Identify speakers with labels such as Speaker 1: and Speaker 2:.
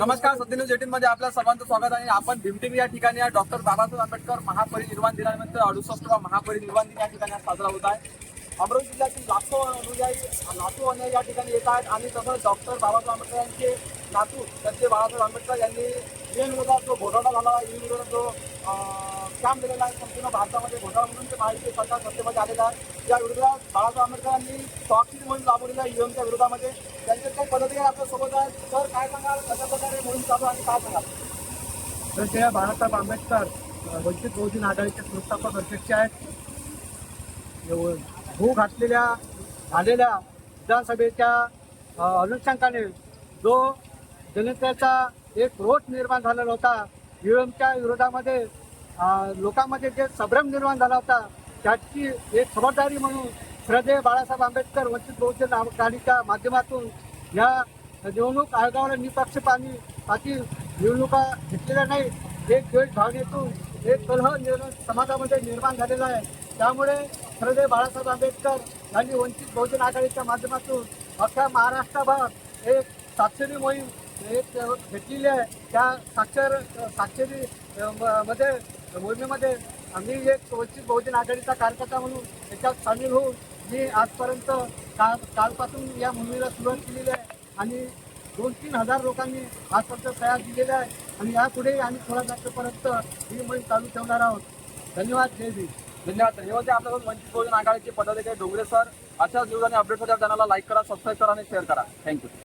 Speaker 1: नमस्कार सत्यन्यूज एटीन मध्ये आपल्या सर्वांचं स्वागत आहे. आपण भीमटिंग या ठिकाणी डॉक्टर बाबासाहेब आंबेडकर महापरिनिर्वाण दिनानिमित्त अडुसष्टवा महापरिनिर्वाण दिन या ठिकाणी साजरा होत आहे. अमरावती जिल्ह्यातील लाखो अनुयायी लाखो अनुयायी या ठिकाणी येत आहेत. आणि तसंच डॉक्टर बाबासाहेब आंबेडकर यांचे नातू त्यांचे बाबासाहेब आंबेडकर यांनी जे विरोधात जो घोटाळा झाला ईन विरोधात जो काम दिलेला आहे. संपूर्ण भारतामध्ये घोटाळा म्हणून ते माहिती सरकार सत्तेमध्ये आलेलं आहे. या विरोधात बाळासाहेब आंबेडकरांनी स्वाक्षरी मोहीम राबवलेली ईएमच्या विरोधामध्ये. त्यांचे काही पद्धती आपल्यासोबत आहेत. सर काय सांगाल? कशा प्रकारे मोहीम चालू आणि काय सांगाल?
Speaker 2: ते बाळासाहेब आंबेडकर वंचित बहुजन आघाडीचे संस्थापक अध्यक्ष आहेत. भू घातलेल्या झालेल्या विधानसभेच्या अनुषंगाने जो जनतेचा एक रोष निर्माण झालेला होता युएमच्या विरोधामध्ये लोकांमध्ये जे संभ्रम निर्माण झाला होता त्याची एक खबरदारी म्हणून श्रद्धेय बाळासाहेब आंबेडकर वंचित बहुजन आघाडीच्या माध्यमातून या निवडणूक आयोगावर निपक्षपाती पाठी निवडणुका घेतलेल्या नाही एक द्वेष भावनेतून एक कलह निर्माण समाजामध्ये निर्माण झालेला आहे. त्यामुळे श्रद्धेय बाळासाहेब आंबेडकर यांनी वंचित बहुजन आघाडीच्या माध्यमातून अख्ख्या महाराष्ट्राभर एक साक्षरी मोहीम एक घेतलेली आहे. त्या साक्षर साक्षरी म- मध्ये मोहिमेमध्ये आम्ही एक वंचित बहुजन आघाडीचा कार्यकर्ता म्हणून त्याच्यात सामील होऊन मी आजपर्यंत काल कालपासून या मोहिमेला सुरुवात केलेली आहे. आणि दोन तीन हजार लोकांनी आजपर्यंत तयार दिलेला आहे. आणि यापुढे आम्ही सोळा तारखेपर्यंत ही मोहीम चालू ठेवणार आहोत. धन्यवाद. जय जी
Speaker 1: धन्यवाद. धन्यवाद. आपल्यासोबत वंचित बहुजन आघाडीचे पदाधिकारी डोंगरे सर अशाच न्यूज आणि अपडेटसाठी चॅनलला लाईक करा सबस्क्राईब करा आणि शेअर करा. थँक्यू